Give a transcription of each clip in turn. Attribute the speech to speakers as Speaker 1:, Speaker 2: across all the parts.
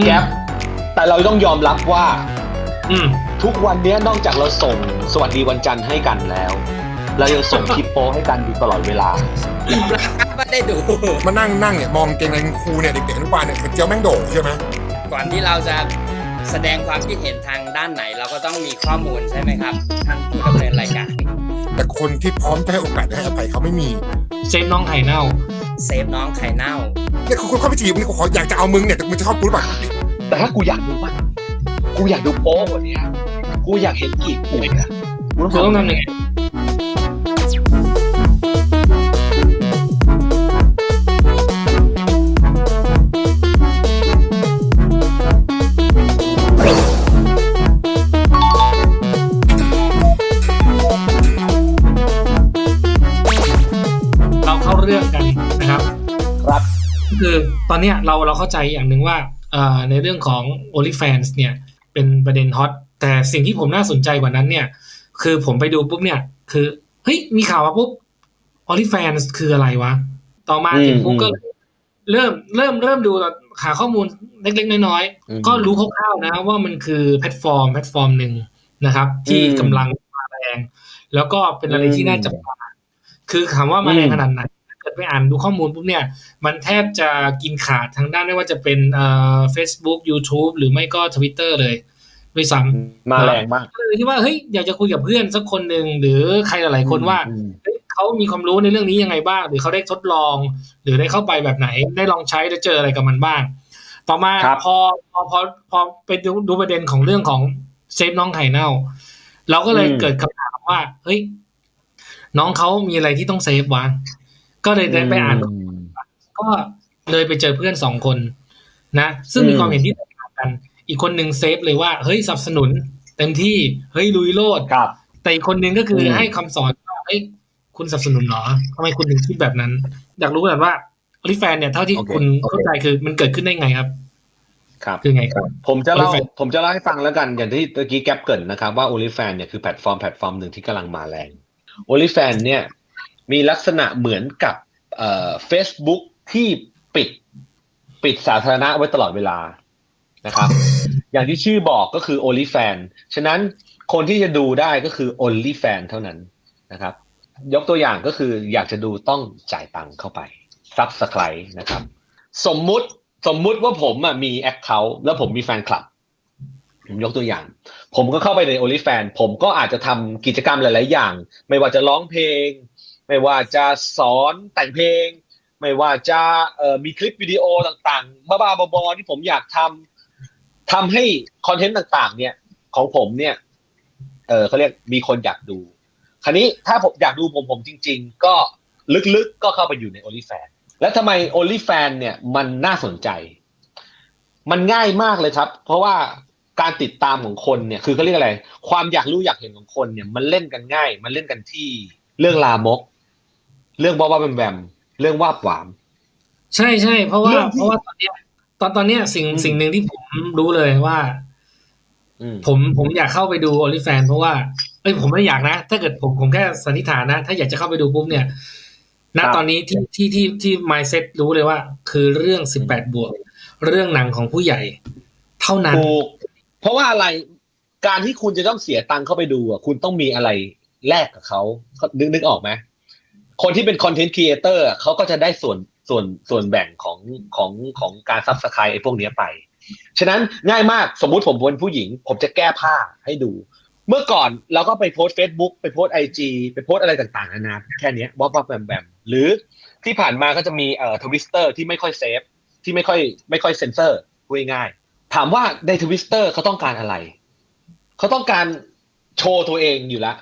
Speaker 1: แก๊ปแต่เราต้องยอมรับว่า
Speaker 2: อืม
Speaker 1: ทุกวันเนี้ยนอกจากเราส่งสวัสดีวันจันทร์ให้กันแล้ว เรายังส่งคลิปโป้ให้กันอยู่ตลอดเวลา
Speaker 3: ไม่ได้ดู
Speaker 4: มานั่งนั่งเนี่ยมองเกงในคุณครูเนี่ยเด็กๆอนุบาลเนี่ยเหมือนเจียวแม่งโดดใช่ไหม
Speaker 3: ก่อนที่เราจะแสดงความคิดเห็นทางด้านไหน เราก็ต้องมีข้อมูลใช่ไหมครับท่านผู้ดำเนินรายการ
Speaker 4: แต่คนที่พร้อมจะให้โอกาสและให้อภัยเขาไม่มี
Speaker 2: เซฟน้องไข่เน่า
Speaker 3: เซฟน้องไข่เน่า
Speaker 4: เนี่ยคุณเข้าไปจีบนี่กูขออยากจะเอามึงเนี่ยแต่มึงจะชอบกูหรือเปล่า
Speaker 1: แต่ถ้ากูอยากดูมากกูอยากดูโป๊กว่านี้กูอยากเห็นกีบกูอีกอะกู
Speaker 2: คือต้องทำยังไง คือตอนเนี้ยเราเราเข้าใจอย่างหนึ่งว่าเอ่อในเรื่องของ OnlyFans เนี่ยเป็นประเด็นฮอตแต่สิ่งที่ผมน่าสนใจกว่านั้นเนี่ย คือผมไปดูปุ๊บเนี่ย คือเฮ้ยมีข่าวมาปุ๊บ OnlyFans คืออะไรวะ ต่อมาถึงปุ๊บก็เริ่มเริ่มเริ่มดูหาข้อมูลเล็กๆ น้อย
Speaker 1: อืม
Speaker 2: ๆก็รู้คร่าวๆนะว่ามันคือแพลตฟอร์มแพลตฟอร์มหนึ่งนะครับ ที่
Speaker 1: อืม
Speaker 2: กำลังมาแรง แล้วก็เป็นอะไรที่
Speaker 1: อืม
Speaker 2: น่าจับตาคือถามว่ามาแรง
Speaker 1: อืม
Speaker 2: ขนาดไหนถ้า เกิดไปอ่านดูข้อมูลปุ๊บเนี่ย มันแทบจะกินขาดทางด้านไม่ว่าจะเป็นเอ่อ Facebook YouTube หรือไม่ก็ Twitter เลยด้วยซ้ำ
Speaker 1: มาแรงมาก
Speaker 2: ก็เลยที่ว่าเฮ้ยอยากจะคุยกับเพื่อนสักคนหนึ่งหรือใครหลายๆคนว่า
Speaker 1: อืม
Speaker 2: เฮ้ยเขามีความรู้ในเรื่องนี้ยังไงบ้าง หรือเขาได้ทดลอง หรือได้เข้าไปแบบไหน ได้ลองใช้ได้เจออะไรกับมันบ้าง ต่อมา
Speaker 1: ครับ
Speaker 2: พอพอพอพอไปดูดูประเด็นของเรื่องของเซฟน้องไข่เน่า เราก็เลยเกิดคำถามว่า เฮ้ย น้องเขามีอะไรที่ต้องเซฟวะ ก็เลยได้ไปอ่าน
Speaker 1: ม
Speaker 2: ก็เลยไปเจอเพื่อนสองคนนะ ซึ่งมี
Speaker 1: อืม
Speaker 2: ความเห็นที่แตกต่างกัน อีกคนหนึ่งเซฟเลยว่า เฮ้ยสนับสนุน เต็มที่เฮ้ยลุยโลด
Speaker 1: ครับ
Speaker 2: แต่อีกคนหนึ่งก็คืออ
Speaker 1: ม
Speaker 2: ให้คำสอนว่าเฮ้ยคุณสนับสนุนเหรอทำไมคุณถึงคิดแบบนั้น อยากรู้กันว่าอลิแฟนเนี่ยเท่าที่
Speaker 1: โอเค
Speaker 2: คุณ
Speaker 1: โอเค
Speaker 2: เข้าใจคือมันเกิดขึ้นได้ไงครับ
Speaker 1: ครับ
Speaker 2: คือไงครับ
Speaker 1: ผมจะเล่า
Speaker 2: OnlyFans
Speaker 1: ผมจะเล่าให้ฟังแล้วกันอย่างที่เมื่อกี้แก๊ปเกรินนะครับว่า OnlyFans เนี่ยคือแพลตฟอร์มแพลตฟอร์มหนึ่งที่กำลังมาแรง OnlyFans เนี่ย มีลักษณะเหมือนกับเอ่อ Facebook ที่ปิดปิดสาธารณะไว้ตลอดเวลานะครับ อย่างที่ชื่อบอกก็คือ only fan ฉะนั้นคนที่จะดูได้ก็คือ only fan เท่านั้นนะครับ ยกตัวอย่างก็คืออยากจะดูต้องจ่ายตังค์เข้าไป Subscribe นะครับ สมมุติสมมุติว่าผมมีแอคเคาท์แล้วผมมีแฟนคลับ ผมยกตัวอย่าง ผมก็เข้าไปใน OnlyFans ผมก็อาจจะทำกิจกรรมหลาย ๆ อย่าง ไม่ว่าจะร้องเพลง ไม่ว่าจะสอนแต่งเพลง ไม่ว่าจะเอ่อมีคลิปวิดีโอต่างๆ บ้าๆบอๆที่ผมอยากทำทำให้คอนเทนต์ต่างๆ เนี่ยของผมเนี่ยเออเขาเรียกมีคนอยากดู คราวนี้ถ้าผมอยากดูผมผมจริง ๆ ก็ลึกๆก็เข้าไปอยู่ใน OnlyFans แล้วทำไม OnlyFans เนี่ยมันน่าสนใจ มันง่ายมากเลยครับ เพราะว่าการติดตามของคนเนี่ยคือเขาเรียกอะไร ความอยากรู้อยากเห็นของคนเนี่ย มันเล่นกันง่าย มันเล่นกันที่เรื่องลามก เรื่องบ้าบ้าแบมแบมเรื่องวาบหวาม
Speaker 2: ใช่ใช่เพราะว่า
Speaker 1: เรื่องที่
Speaker 2: เพราะว่าตอนเนี้ย ตอนตอนเนี้ยสิ่ง
Speaker 1: อืม
Speaker 2: สิ่งหนึ่งที่ผมรู้เลยว่า
Speaker 1: อืม
Speaker 2: ผมผมอยากเข้าไปดู OnlyFans เพราะว่าเอ้ยผมไม่อยากนะ ถ้าเกิดผมผมแค่สันนิษฐานนะ ถ้าอยากจะเข้าไปดูปุ๊บเนี่ยณ
Speaker 1: ครับ
Speaker 2: ตอนนี้ที่ที่ที่ที่ mindset รู้เลยว่า คือเรื่อง18บวก เรื่องหนังของผู้ใหญ่ เท่านั้น
Speaker 1: ถูกเพราะว่าอะไรการที่คุณจะต้องเสียตังค์เข้าไปดูอะคุณต้องมีอะไรแลกกับเขานึกนึกออกไหม คนที่เป็นคอนเทนต์ครีเอเตอร์เขาก็จะได้ส่วนส่วนส่วนแบ่งของของของการซับสไครต์ไอ้พวกเนี้ยไป ฉะนั้นง่ายมากสมมุติผมเป็นผู้หญิง ผมจะแก้ผ้าให้ดู เมื่อก่อนเราก็ไปโพสต์ Facebook ไปโพสไอจีไปโพสต์อะไรต่างๆนานาแค่นี้บ๊อบบ๊อบแบมแบมหรือที่ผ่านมาก็จะมีเอ่อทวิสเตอร์ที่ไม่ค่อยเซฟที่ไม่ค่อยไม่ค่อยเซ็นเซอร์พูดง่ายๆถามว่าในทวิสเตอร์เขาต้องการอะไร เขาต้องการโชว์ตัวเองอยู่แล้ว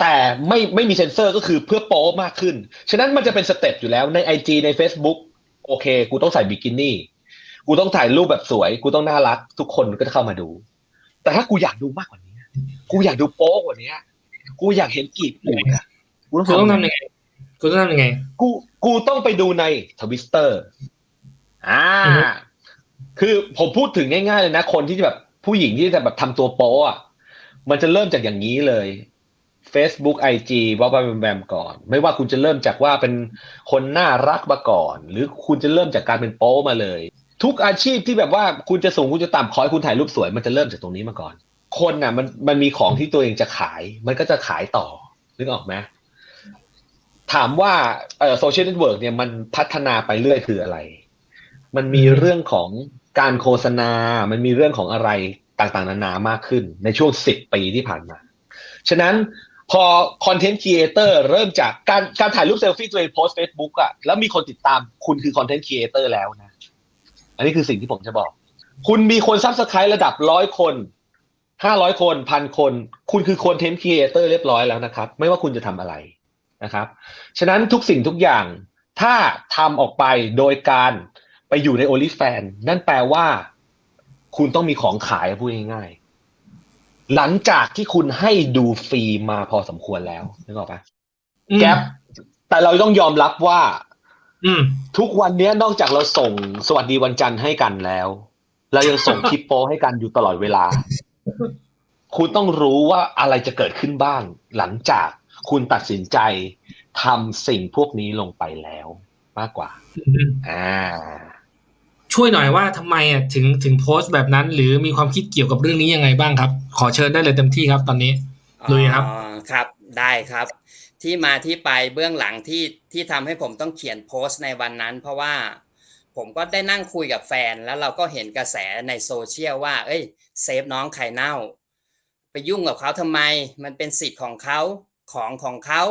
Speaker 1: แต่ไม่ไม่มีเซ็นเซอร์ก็คือเพื่อโป๊มากขึ้น ฉะนั้นมันจะเป็นสเต็ปอยู่แล้วใน IG ใน Facebook โอเค กูต้องใส่บิกินี่ กูต้องถ่ายรูปแบบสวย กูต้องน่ารัก ทุกคนก็จะเข้ามาดู แต่ถ้ากูอยากดูมากกว่านี้ กูอยากดูโป๊กว่านี้ กูอยากเห็นกีบกูอะกูต้อง
Speaker 2: คุณต้อง
Speaker 1: ทำ
Speaker 2: ทำยังไงคุณต้องทำยังไง
Speaker 1: กู กูต้องไปดูในทวิสเตอร์ อ่า
Speaker 2: อือฮึ
Speaker 1: คือผมพูดถึงง่ายๆเลยนะ คนที่แบบผู้หญิงที่จะแบบทำตัวโป๊อะมันจะเริ่มจากอย่างนี้เลย Facebook IG ว่าแบมแบมก่อน ไม่ว่าคุณจะเริ่มจากว่าเป็นคนน่ารักมาก่อน หรือคุณจะเริ่มจากการเป็นโป๊มาเลย ทุกอาชีพที่แบบว่าคุณจะสูงคุณจะต่ำขอให้คุณถ่ายรูปสวย มันจะเริ่มจากตรงนี้มาก่อน คนน่ะ มันมันมีของที่ตัวเองจะขาย มันก็จะขายต่อนึกออกไหมถามว่าเอ่อโซเชียลเน็ตเวิร์กเนี่ยมันพัฒนาไปเรื่อยคืออะไร มันมีเรื่องของการโฆษณา มันมีเรื่องของอะไรต่างๆ นานามากขึ้นในช่วงสิบปีที่ผ่านมา ฉะนั้น พอคอนเทนต์ครีเอเตอร์เริ่มจากการการถ่ายรูปเซลฟี่ตัวเองโพสเฟซบุ๊กอะแล้วมีคนติดตามคุณคือคอนเทนต์ครีเอเตอร์แล้วนะ อันนี้คือสิ่งที่ผมจะบอก คุณมีคนซับสไครต์ระดับร้อยคนห้าร้อยคนพันคน คุณคือคอนเทนต์ครีเอเตอร์เรียบร้อยแล้วนะครับ ไม่ว่าคุณจะทำอะไรนะครับ ฉะนั้นทุกสิ่งทุกอย่างถ้าทำออกไปโดยการไปอยู่ใน o อลิแฟนนั่นแปลว่า คุณต้องมีของขายพูดง่ายๆ หลังจากที่คุณให้ดูฟรีมาพอสมควรแล้วนึกออกปะ
Speaker 2: อืม
Speaker 1: แก๊ปแต่เราต้องยอมรับว่า
Speaker 2: อืม
Speaker 1: ทุกวันเนี้ยนอกจากเราส่งสวัสดีวันจันทร์ให้กันแล้ว เรายังส่งคลิปโป้ให้กันอยู่ตลอดเวลา คุณต้องรู้ว่าอะไรจะเกิดขึ้นบ้าง หลังจากคุณตัดสินใจทำสิ่งพวกนี้ลงไปแล้ว มากกว่า อ่า
Speaker 2: ช่วยหน่อยว่าทำไมอะถึงถึงโพสต์แบบนั้น หรือมีความคิดเกี่ยวกับเรื่องนี้ยังไงบ้างครับ ขอเชิญได้เลยเต็มที่ครับตอนนี้ลุยครับ
Speaker 3: ครับได้ครับ ที่มาที่ไปเบื้องหลังที่ที่ทำให้ผมต้องเขียนโพสต์ในวันนั้น เพราะว่าผมก็ได้นั่งคุยกับแฟน แล้วเราก็เห็นกระแสในโซเชียลว่า เอ้ยเซฟน้องไข่เน่า ไปยุ่งกับเขาทำไม มันเป็นสิทธิ์ของเขาของของเขา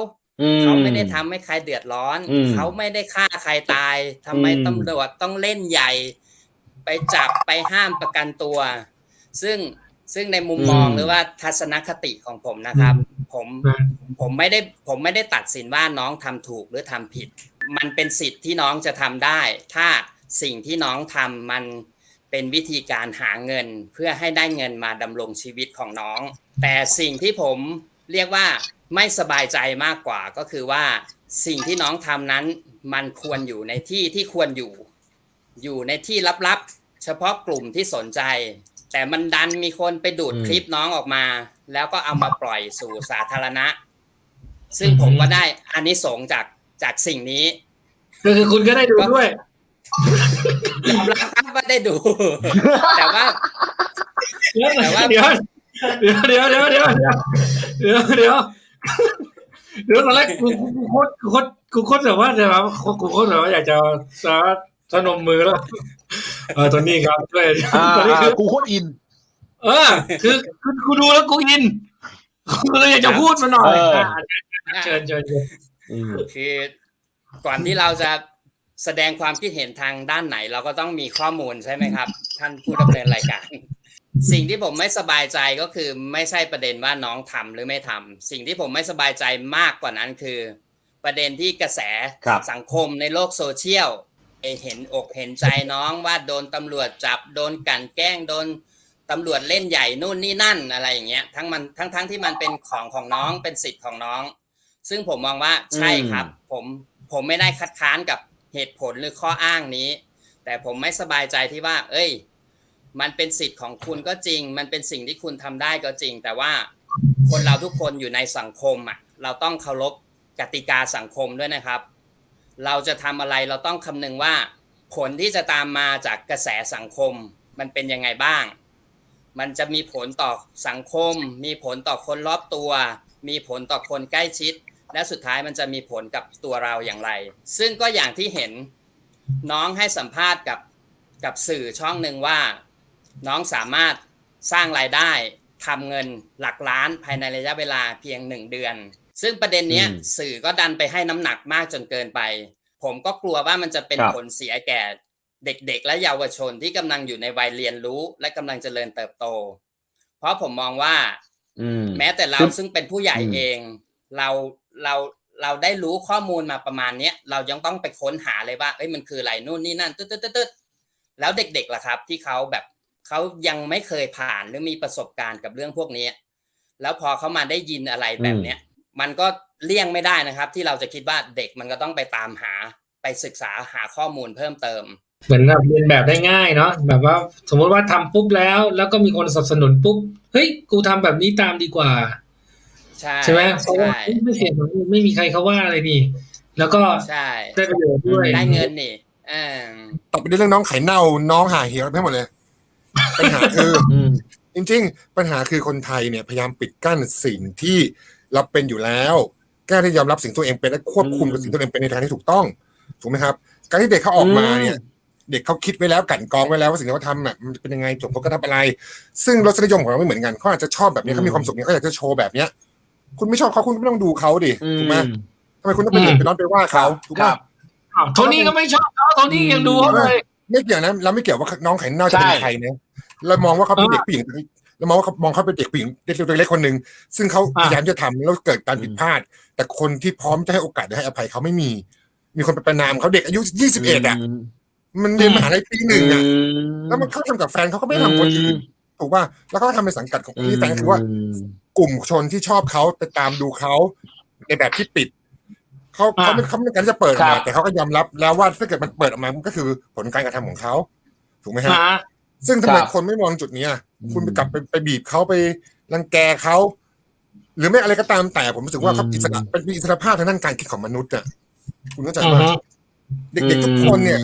Speaker 3: เขาไม่ได้ทำให้ใครเดือดร้อน
Speaker 1: อืม
Speaker 3: เขาไม่ได้ฆ่าใครตายทำไม
Speaker 1: อืม
Speaker 3: ตำรวจต้องเล่นใหญ่ ไปจับไปห้ามประกันตัว ซึ่งซึ่งในมุมมองหรือว่าทัศนคติของผมนะครับ ผม
Speaker 2: นะ
Speaker 3: ผมไม่ได้ผมไม่ได้ตัดสินว่าน้องทำถูกหรือทำผิด มันเป็นสิทธิ์ที่น้องจะทำได้ ถ้าสิ่งที่น้องทำมันเป็นวิธีการหาเงินเพื่อให้ได้เงินมาดำรงชีวิตของน้อง แต่สิ่งที่ผมเรียกว่า ไม่สบายใจมากกว่าก็คือว่าสิ่งที่น้องทำนั้นมันควรอยู่ในที่ที่ควรอยู่ อยู่ในที่ลับๆ เฉพาะกลุ่มที่สนใจ แต่มันดันมีคนไปดูด
Speaker 1: อืม
Speaker 3: คลิปน้องออกมา แล้วก็เอามาปล่อยสู่สาธารณะ ซึ่งผมก็ได้อานิสงส์จากจากสิ่งนี้
Speaker 2: ก็คือคุณก็ได้ดูด้วย
Speaker 3: ยอมรับครับว่าได้ดู แต่ว่า
Speaker 2: เดี๋ยว
Speaker 3: แต่ว่า
Speaker 2: เดี๋ยวเดี๋ยวเดี๋ยวเดี๋ยวเดี๋ยวเดี๋ยว เดี๋ยวเดี๋ยวเดี๋ยวตอนแรกกูกูโคตรกูโคตรกูโคตรแบบว่าแต่ว่ากูโคตรแบบว่าอยากจะสาสนมมือแล้วเออตอนนี้ครับด้วย
Speaker 1: อ่า
Speaker 2: ตอนนี้คือ
Speaker 1: กูโคตรอิน
Speaker 2: เออ คือคือกูดูแล้วกูอินกูเลยอยากจะพูดมาหน่อย
Speaker 1: เออ
Speaker 2: อะเชิญเชิญเชิญ
Speaker 1: อืม
Speaker 3: คือก่อนที่เราจะแสดงความคิดเห็นทางด้านไหน เราก็ต้องมีข้อมูลใช่ไหมครับ ท่านผู้ดำเนินรายการ สิ่งที่ผมไม่สบายใจก็คือไม่ใช่ประเด็นว่าน้องทำหรือไม่ทำสิ่งที่ผมไม่สบายใจมากกว่านั้นคือ ประเด็นที่กระแส
Speaker 1: ครับ
Speaker 3: สังคมในโลกโซเชียลเอ่อเห็นอกเห็นใจน้องว่าโดนตำรวจจับโดนกลันแกล้งโดนตำรวจเล่นใหญ่นู่นนี่นั่นอะไรอย่างเงี้ยทั้งมันทั้งทั้งที่มันเป็นของของน้องเป็นสิทธิ์ของน้อง ซึ่งผมมองว่าใช่ครับ ผมผมไม่ได้คัดค้านกับเหตุผลหรือข้ออ้างนี้ แต่ผมไม่สบายใจที่ว่า เอ้ย มันเป็นสิทธิ์ของคุณก็จริง มันเป็นสิ่งที่คุณทำได้ก็จริง แต่ว่าคนเราทุกคนอยู่ในสังคมอะเราต้องเคารพกติกาสังคมด้วยนะครับ เราจะทำอะไรเราต้องคำนึงว่า ผลที่จะตามมาจากกระแสสังคม มันเป็นยังไงบ้าง มันจะมีผลต่อสังคม มีผลต่อคนรอบตัว มีผลต่อคนใกล้ชิด และสุดท้ายมันจะมีผลกับตัวเราอย่างไร ซึ่งก็อย่างที่เห็นน้องให้สัมภาษณ์กับกับสื่อช่องหนึ่งว่า น้องสามารถสร้างรายได้ทำเงินหลักล้านภายในระยะเวลาเพียงหนึ่งเดือน ซึ่งประเด็นเนี้ย
Speaker 1: อืม
Speaker 3: สื่อก็ดันไปให้น้ำหนักมากจนเกินไป ผมก็กลัวว่ามันจะเป็น
Speaker 1: ครับ
Speaker 3: ผลเสียแก่เด็กๆ และเยาวชนที่กำลังอยู่ในวัยเรียนรู้และกำลังเจริญเติบโต เพราะผมมองว่า
Speaker 1: อืม
Speaker 3: แม้แต่เรา
Speaker 1: คือ
Speaker 3: ซึ่งเป็นผู้ใหญ่
Speaker 1: อืม
Speaker 3: เอง เราเราเราได้รู้ข้อมูลมาประมาณเนี้ยเรายังต้องไปค้นหาเลยว่าเอ้ยมันคืออะไรนู่นนี่นั่นตึ๊ดตึ๊ดตึ๊ดตึ๊ดแล้วเด็กๆล่ะครับ ที่เขาแบบ เขายังไม่เคยผ่านหรือมีประสบการณ์กับเรื่องพวกนี้ แล้วพอเขามาได้ยินอะไรแบบเนี้ยมันก็เลี่ยงไม่ได้นะครับ ที่เราจะคิดว่าเด็กมันก็ต้องไปตามหาไปศึกษาหาข้อมูลเพิ่มเติม
Speaker 2: เหมือนแบบเรียนแบบได้ง่ายเนาะแบบว่าสมมติว่าทำปุ๊บแล้ว แล้วก็มีคนสนับสนุนปุ๊บเฮ้ยกูทำแบบนี้ตามดีกว่า
Speaker 3: ใช่
Speaker 2: ใช่ไหมเพราะว่า
Speaker 3: ใช่
Speaker 2: ไม่เสียหายไม่มีใครเขาว่าอะไรนี่แล้วก็
Speaker 3: ใช่
Speaker 2: ได้ประโยชน์ด้วย
Speaker 3: ได้เงินนี่เออ
Speaker 4: ตัดไปเรื่องน้องไข่เน่าน้องหาเหี่ยวไปหมดเลย ปัญหาคือ
Speaker 1: อืม
Speaker 4: จริง ๆ ปัญหาคือคนไทยเนี่ยพยายามปิดกั้นสิ่งที่เราเป็นอยู่แล้วกล้าที่ยอมรับสิ่งตัวเองเป็นและควบคุมกับสิ่งตัวเองเป็นในทางที่ถูกต้องถูกไหมครับ การที่เด็กเขาออกมาเนี่ย เด็กเขาคิดไว้แล้วกลันกรองไว้แล้วว่าสิ่งที่เขาทำน่ะมันจะเป็นยังไงจบเขาก็ทำอะไร ซึ่งรสนิยมของเราไม่เหมือนกันเขาอาจจะชอบแบบนี้เขามีความสุขเนี่ยเขาอยากจะโชว์แบบเนี้ย คุณไม่ชอบเขาคุณก็ไม่ต้องดูเขาดิถูกไหมทำไมคุณต้องไปเดือดไปร้อนไปว่าเขาถูก
Speaker 1: ค
Speaker 4: ไหม
Speaker 1: รับ
Speaker 2: อ้าวโทนี่ก็ไม่ชอบเขาโทนี่ยังดูเขาเลย
Speaker 4: ไม่เกี่ยวนะเราไม่เกี่ยวว่าน้องไข่เน่าจะเป็น
Speaker 1: ใช่
Speaker 4: ใครนะเรามองว่าเขาเป็น
Speaker 2: เออ
Speaker 4: เด็กผู้หญิงเรามองว่าเขามองเขาเป็นเด็กผู้หญิงเด็กเล็กๆคนหนึ่งซึ่งเขา
Speaker 2: อะ
Speaker 4: พยายามจะทำแล้วเกิดการผิดพลาด แต่คนที่พร้อมจะให้โอกาสและให้อภัยเขาไม่มี มีคนไปประนามเขาเด็กอายุยี่สิบเอ็ดอะมันเรียนมหาลัยปีหนึ่งอะแล้วมันเขาทำกับแฟนเขาก็ไม่ได้ทำคนอื่นถูกป่ะแล้วก็ทำในสังกัดของที่แฟนคือว่ากลุ่มชนที่ชอบเขาไปตามดูเขาในแบบที่ปิด เขา
Speaker 2: อ่า
Speaker 4: เขาไม่เขาไม่ต้องการที่จะเปิดออก
Speaker 1: ครั
Speaker 4: มา
Speaker 1: บ
Speaker 4: แต่เขาก็ยอมรับแล้วว่าถ้าเกิดมันเปิดออกมามันก็คือผลการกระทำของเขาถูกไหมฮะ
Speaker 2: นะ
Speaker 4: ซึ่งทำไม
Speaker 1: ครับ
Speaker 4: คนไม่มองจุดนี้อะ
Speaker 1: อืม
Speaker 4: คุณไปกลับไปไปบีบเขาไปรังแกเขาหรือไม่อะไรก็ตามแต่ผมรู้สึกว่าเขา
Speaker 1: อืม
Speaker 4: อิสระเป็นมีอิสระภาพทางด้านการคิดของมนุษย์อะคุณเข้าใจ
Speaker 2: อือ
Speaker 4: ป่ะ
Speaker 2: ฮึ
Speaker 4: เด็กๆทุกคนเนี่ย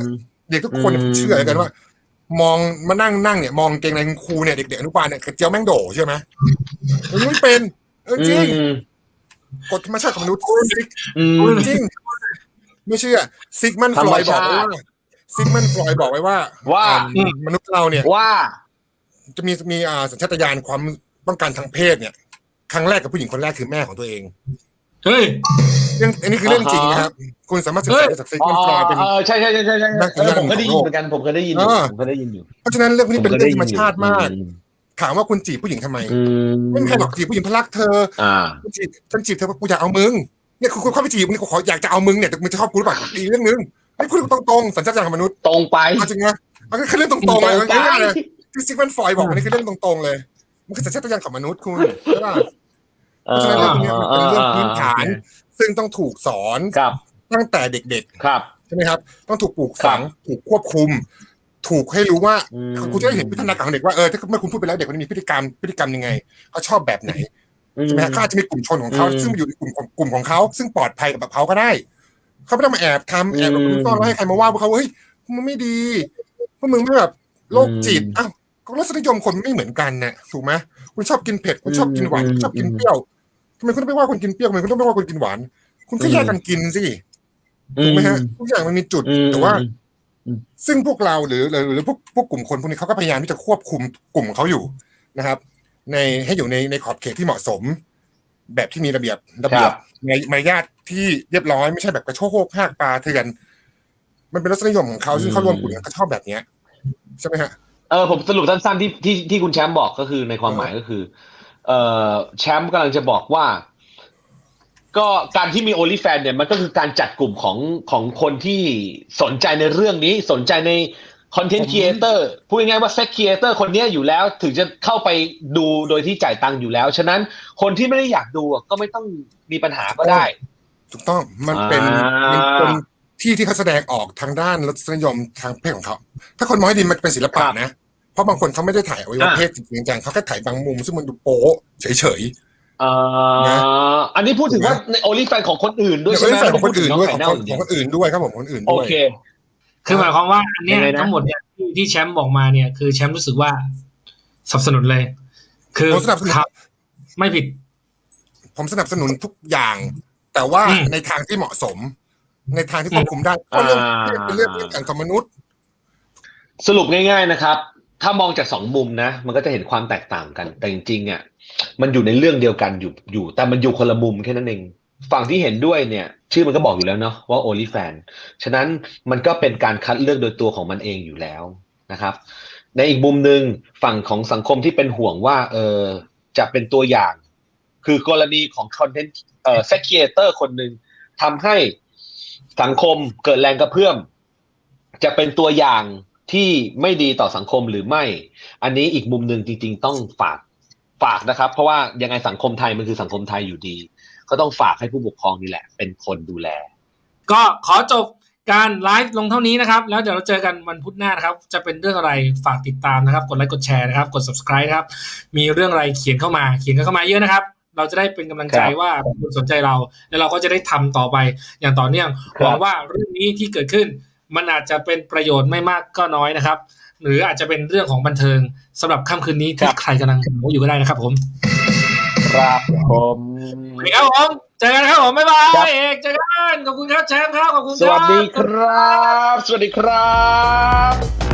Speaker 4: เด็กทุกคนเนี่ยผมเชื่อเลยกันว่า มองมานั่งนั่งเนี่ยมองเกงในคุณครูเนี่ยเด็กๆอนุบาลเนี่ยกระเจียวแม่งโดใช่ไหมมันไม่เป็นเออจริง
Speaker 1: อืม
Speaker 4: กฎธรรมชาติของมนุษย์ซิก
Speaker 1: อืม
Speaker 4: จริง ไม่เชื่อซิกมันฟลอยด์บอกไว้ว่าซิกมันฟลอยด์บอกไว้ว่า
Speaker 1: ว่า
Speaker 4: อ่มนุษย์เราเนี่ย
Speaker 1: ว่า
Speaker 4: จะมีมีอ่าสัญชาตญาณความต้องการทางเพศเนี่ย ครั้งแรกกับผู้หญิงคนแรกคือแม่ของตัวเอง
Speaker 2: เฮ้ย
Speaker 4: เรื่องอันนี้คือเรื่องจริงนะครับ คุณสามารถศึกษาได้จากซิก
Speaker 1: อ๋อ
Speaker 4: มันฟลอยด์เป็น
Speaker 1: เออใช่ใช่ใช่ใช่ใช่
Speaker 4: นัก
Speaker 1: เออผมก็ได้ยิน
Speaker 4: โลก
Speaker 1: เหมือนกันผมเคยได้ยินอยู่
Speaker 4: อ่า
Speaker 1: ผมเคยได้ยินอยู่
Speaker 4: เพราะฉะนั้นเรื่องพวกนี้เป็น
Speaker 1: ผ
Speaker 4: เรื่อง
Speaker 1: คย
Speaker 4: ธร
Speaker 1: ได้
Speaker 4: รม
Speaker 1: ยิน
Speaker 4: ชาติมาก
Speaker 1: อื
Speaker 4: ถามว่าคุณจีบผู้หญิงทำไม
Speaker 1: อืม
Speaker 4: ไม่มีใครหรอกจีบผู้หญิงเพราะรักเธอ
Speaker 1: อ่า
Speaker 4: ฉันจีบฉันจีบเธอเพราะกูอยากเอามึงเนี่ยคุณคุณเข้าไปจีบนี่กูขออยากจะเอามึงเนี่ยแต่มึงจะชอบกูหรือเปล่าอีกเรื่องนึงให้พูดตรงๆสัญชาตญาณของมนุษย์
Speaker 1: ตรงไป
Speaker 4: เอาจริงนะมันก็คือเรื่องตรงๆเลยมันง่ายๆเลยที่ซิกมันฟลอยด์บอกอันนี้คือเรื่องตรงๆเลย มันคือสัญชาตญาณของมนุษย์คุณใช่ป่ะเพราะฉะนั้นเรื่องพวกนี้มันเป็นเรื่องพื้นฐาน ซึ่งต้องถูกสอน
Speaker 1: ครับ
Speaker 4: ตั้งแต่เด็ก
Speaker 1: ครับ
Speaker 4: ๆใช่ไหมครับ ต้องถูกปลูกฝังถูกควบคุม ถูกให้รู้ว่า
Speaker 1: อืม
Speaker 4: คุณจะได้เห็นพัฒนาการของเด็กว่าเออถ้าเมื่อคุณพูดไปแล้วเด็กคนนี้มีพฤติกรรมพฤติกรรมยังไงเขาชอบแบบไหนใช่ไหมฮะเขาอาจจะมีกลุ่มชนของเขา
Speaker 1: อืม
Speaker 4: ซึ่งอยู่ในกลุ่มของกลุ่มของเขาซึ่งปลอดภัยกับแบบเขาก็ได้ เขาไม่ต้องมาแอบทำแอบหลบ
Speaker 1: อืม
Speaker 4: มุซ่อนแล้วให้ใครมาว่าพวกเขาเฮ้ยมึงไม่ดีพวกมึงไม่แบบโรคจิต
Speaker 1: อืม
Speaker 4: อ้าวก็รสนิยมคนไม่เหมือนกันน่ะถูกไหมคุณชอบกินเผ็ดคุณชอบกินหวาน
Speaker 1: อืม
Speaker 4: คุณชอบกินเปรี้ยวทำไมคุณต้องไปว่าคนกินเปรี้ยวทำไมคุณต้องไปว่าคนกินหวาน คุณก็แยกกันกินสิถูกไหมฮะทุกอย่างมันมีจุด
Speaker 1: อืม
Speaker 4: แต่ว่า
Speaker 1: อืม
Speaker 4: ซึ่งพวกเราหรือหรือหรือพวกพวกกลุ่มคนพวกนี้เขาก็พยายามที่จะควบคุมกลุ่มของเขาอยู่นะครับ ในให้อยู่ในในขอบเขตที่เหมาะสม แบบที่มีระเบียบระเบียบในมารยาทที่เรียบร้อยไม่ใช่แบบกระโชกโฮกหากปลาเถื่อนมันเป็นรสนิยมของเขาซึ่งเขารวมกลุ่มเขาชอบแบบเนี้ยใช่ไหมฮะ
Speaker 1: เออผมสรุปสั้นๆที่ที่ที่คุณแชมป์บอกก็คือในความหมายก็คือ เอ่อแชมป์กำลังจะบอกว่า ก็การที่มีโอลิแฟนเนี่ยมันก็คือการจัดกลุ่มของของคนที่สนใจในเรื่องนี้สนใจในคอนเทนต์ครีเอเตอร์พูดง่ายๆว่าเซ็กครีเอเตอร์คนเนี้ยอยู่แล้วถึงจะเข้าไปดูโดยที่จ่ายตังค์อยู่แล้ว ฉะนั้นคนที่ไม่ได้อยากดูอะก็ไม่ต้องมีปัญหาก็ได้
Speaker 4: ถูกต้องมันเป็น
Speaker 1: อ่ามั
Speaker 4: มันเป็นที่ที่เขาแสดงออกทางด้านรสนิยมทางเพศของเขา ถ้าคนมองให้ดีมันเป็นศิลปะ
Speaker 1: ครับ
Speaker 4: นะ เพราะบางคนเขาไม่ได้ถ่ายอวัยวะ
Speaker 1: อ่า
Speaker 4: เพศจริงๆจังเขาแค่ถ่ายบางมุมซึ่งมันดูโป๊ะเฉย
Speaker 1: เอ่อ
Speaker 4: นะ
Speaker 1: อันนี้พูดถึงว่าในโอลิแฟนของคนอื่น
Speaker 4: ๆ
Speaker 1: ด้วย
Speaker 4: เดี๋ยว
Speaker 1: ใช่ไหม
Speaker 4: ไม่ใส่ของคนอื่นด้วย
Speaker 1: ไม่
Speaker 4: ของ
Speaker 1: ได้
Speaker 4: ค
Speaker 1: พู
Speaker 4: น
Speaker 1: ถึง
Speaker 4: ข
Speaker 1: น้
Speaker 4: อง
Speaker 1: ไข่
Speaker 4: คนอื่นด้วยครับผมคนอื่น
Speaker 1: โอ
Speaker 4: ด้วย
Speaker 1: เค
Speaker 2: คือหมายความว่าอันเนี้ย
Speaker 1: ยังไงนะ
Speaker 2: ทั้งหมดเนี่ยที่ที่แชมป์บอกมาเนี่ย คือแชมป์รู้สึกว่าสนับสนุนเลย คือ
Speaker 4: ผมสนับสนุน
Speaker 2: ครับไม่ผิด
Speaker 4: ผมสนับสนุนทุกอย่าง แต่ว่า
Speaker 2: อืม
Speaker 4: ในทางที่เหมาะสม ในทางที่ควบคุมได้เพราะเรื่อง
Speaker 1: อ่า
Speaker 4: เป็นเรื่องพื้นฐานของมนุษย์
Speaker 1: สรุปง่าย ๆนะครับ ถ้ามองจากสองมุมนะ มันก็จะเห็นความแตกต่างกัน แต่จริงๆอะมันอยู่ในเรื่องเดียวกันอยู่อยู่ แต่มันอยู่คนละมุมแค่นั้นเอง ฝั่งที่เห็นด้วยเนี่ย ชื่อมันก็บอกอยู่แล้วเนาะว่า only fan ฉะนั้นมันก็เป็นการคัดเลือกโดยตัวของมันเองอยู่แล้วนะครับ ในอีกมุมหนึ่งฝั่งของสังคมที่เป็นห่วงว่าเออจะเป็นตัวอย่าง คือกรณีของคอนเทนต์เอ่อ sex creator คนหนึ่งทำให้สังคมเกิดแรงกระเพื่อม จะเป็นตัวอย่าง ที่ไม่ดีต่อสังคมหรือไม่ อันนี้อีกมุมหนึ่งจริง ๆ ต้องฝากฝากนะครับ เพราะว่ายังไงสังคมไทยมันคือสังคมไทยอยู่ดี ก็ต้องฝากให้ผู้ปกครองนี่แหละ เป็นคนดูแล
Speaker 2: ก็ขอจบการไลฟ์ลงเท่านี้นะครับ แล้วเดี๋ยวเราเจอกันวันพุธหน้านะครับ จะเป็นเรื่องอะไรฝากติดตามนะครับ กดไลค์กดแชร์นะครับ กด subscribe นะครับ มีเรื่องอะไรเขียนเข้ามา เขียนกันเข้ามาเยอะนะครับ เราจะได้เป็นกำลังใจ
Speaker 1: ครับ
Speaker 2: ว่าคุณสนใจเรา แล้วเราก็จะได้ทำต่อไปอย่างต่อเนื่อง
Speaker 1: ครับ
Speaker 2: หวังว่าเรื่องนี้ที่เกิดขึ้น มันอาจจะเป็นประโยชน์ไม่มากก็น้อยนะครับ หรืออาจจะเป็นเรื่องของบันเทิงสำหรับค่ำคืนนี้ที่ใครกำลังโมอยู่ก็ได้นะครับผม
Speaker 1: ครับผม
Speaker 2: สวัสดีครับผมเจอกันครับผมบ๊ายบาย
Speaker 1: ครับ
Speaker 2: เอกเจอกันขอบคุณครับแชมป์ครับขอบคุณ
Speaker 1: ส
Speaker 2: ครับ
Speaker 1: วัสดีครับ สวัสดีครับ